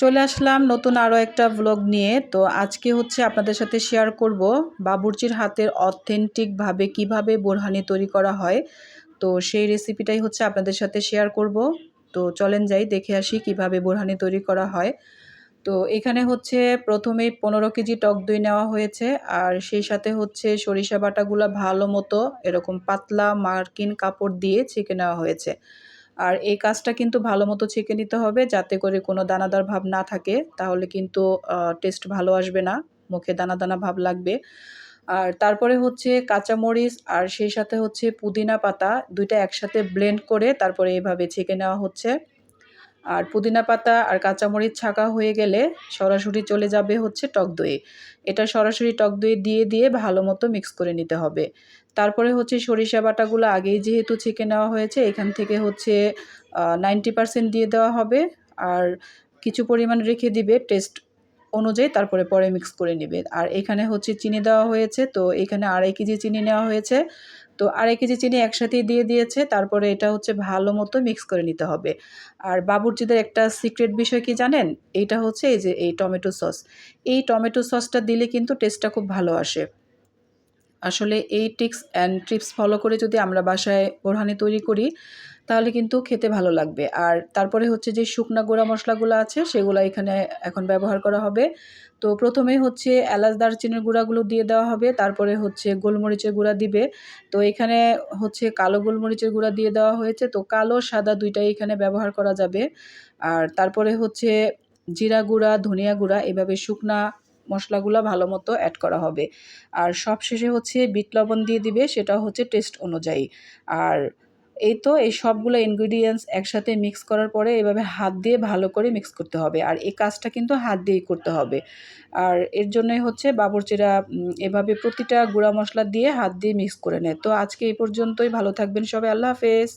চলে আসলাম নতুন আরও একটা ব্লগ নিয়ে। তো আজকে হচ্ছে আপনাদের সাথে শেয়ার করব বাবুর্চির হাতের অথেন্টিকভাবে কীভাবে বোরহানি তৈরি করা হয়। তো সেই রেসিপিটাই হচ্ছে আপনাদের সাথে শেয়ার করব। তো চলেন যাই, দেখে আসি কীভাবে বোরহানি তৈরি করা হয়। তো এখানে হচ্ছে প্রথমেই পনেরো কেজি টক দই নেওয়া হয়েছে, আর সেই সাথে হচ্ছে সরিষা বাটাগুলো ভালো মতো এরকম পাতলা মার্কিন কাপড় দিয়ে ছেঁকে নেওয়া হয়েছে। আর এই কাজটা কিন্তু ভালো মতো ছেঁকে নিতে হবে যাতে করে কোনো দানাদার ভাব না থাকে, তাহলে কিন্তু টেস্ট ভালো আসবে না, মুখে দানা দানা ভাব লাগবে। আর তারপরে হচ্ছে কাঁচামরিচ আর সেই সাথে হচ্ছে পুদিনা পাতা, দুইটা একসাথে ব্লেন্ড করে তারপরে এভাবে ছেঁকে নেওয়া হচ্ছে। আর পুদিনা পাতা আর কাঁচামরিচ ছাঁকা হয়ে গেলে সরাসরি চলে যাবে হচ্ছে টক দই। এটা সরাসরি টক দই দিয়ে দিয়ে ভালো মতো মিক্স করে নিতে হবে। তারপরে হচ্ছে সরিষা বাটাগুলো আগেই যেহেতু ছেঁকে নেওয়া হয়েছে, এখান থেকে হচ্ছে নাইনটি দিয়ে দেওয়া হবে। আর কিছু পরিমাণ রেখে দিবে টেস্ট অনুযায়ী তারপরে পরে মিক্স করে নেবে। আর এখানে হচ্ছে চিনি দেওয়া হয়েছে, তো এখানে আড়াই কেজি চিনি নেওয়া হয়েছে। তো আড়াই কেজি চিনি একসাথেই দিয়ে দিয়েছে, তারপরে এটা হচ্ছে ভালো মতো মিক্স করে নিতে হবে। আর বাবুর্চিদের একটা সিক্রেট বিষয় কি জানেন? এটা হচ্ছে এই যে এই টমেটো সস এই টমেটো সসটা দিলে কিন্তু টেস্টটা খুব ভালো আসে। আসলে এই টিক্স অ্যান্ড ট্রিপস ফলো করে যদি আমরা বাসায় বোরহানি তৈরি করি, তাহলে কিন্তু খেতে ভালো লাগবে। আর তারপরে হচ্ছে যে শুকনা গুঁড়া মশলাগুলো আছে, সেগুলো এখানে এখন ব্যবহার করা হবে। তো প্রথমে হচ্ছে এলাচ দারচিনির গুঁড়াগুলো দিয়ে দেওয়া হবে, তারপরে হচ্ছে গোলমরিচের গুঁড়া দিবে। তো এখানে হচ্ছে কালো গোলমরিচের গুঁড়া দিয়ে দেওয়া হয়েছে। তো কালো, সাদা দুইটাই এখানে ব্যবহার করা যাবে। আর তারপরে হচ্ছে জিরা গুঁড়া, ধনিয়া গুঁড়া, এভাবে শুকনা মশলাগুলো ভালো মতো অ্যাড করা হবে। আর সবশেষে হচ্ছে বিট লবণ দিয়ে দিবে, সেটা হচ্ছে টেস্ট অনুযায়ী। আর এই তো, এই সবগুলো ইনগ্রিডিয়েন্টস একসাথে মিক্স করার পরে এভাবে হাত দিয়ে ভালো করে মিক্স করতে হবে। আর এই কাজটা কিন্তু হাত দিয়েই করতে হবে। আর এর জন্যই হচ্ছে বাবরচিরা এভাবে প্রতিটা গুঁড়া মশলা দিয়ে হাত দিয়ে মিক্স করে নেয়। তো আজকে এই পর্যন্তই, ভালো থাকবেন সবাই, আল্লাহ হাফেজ।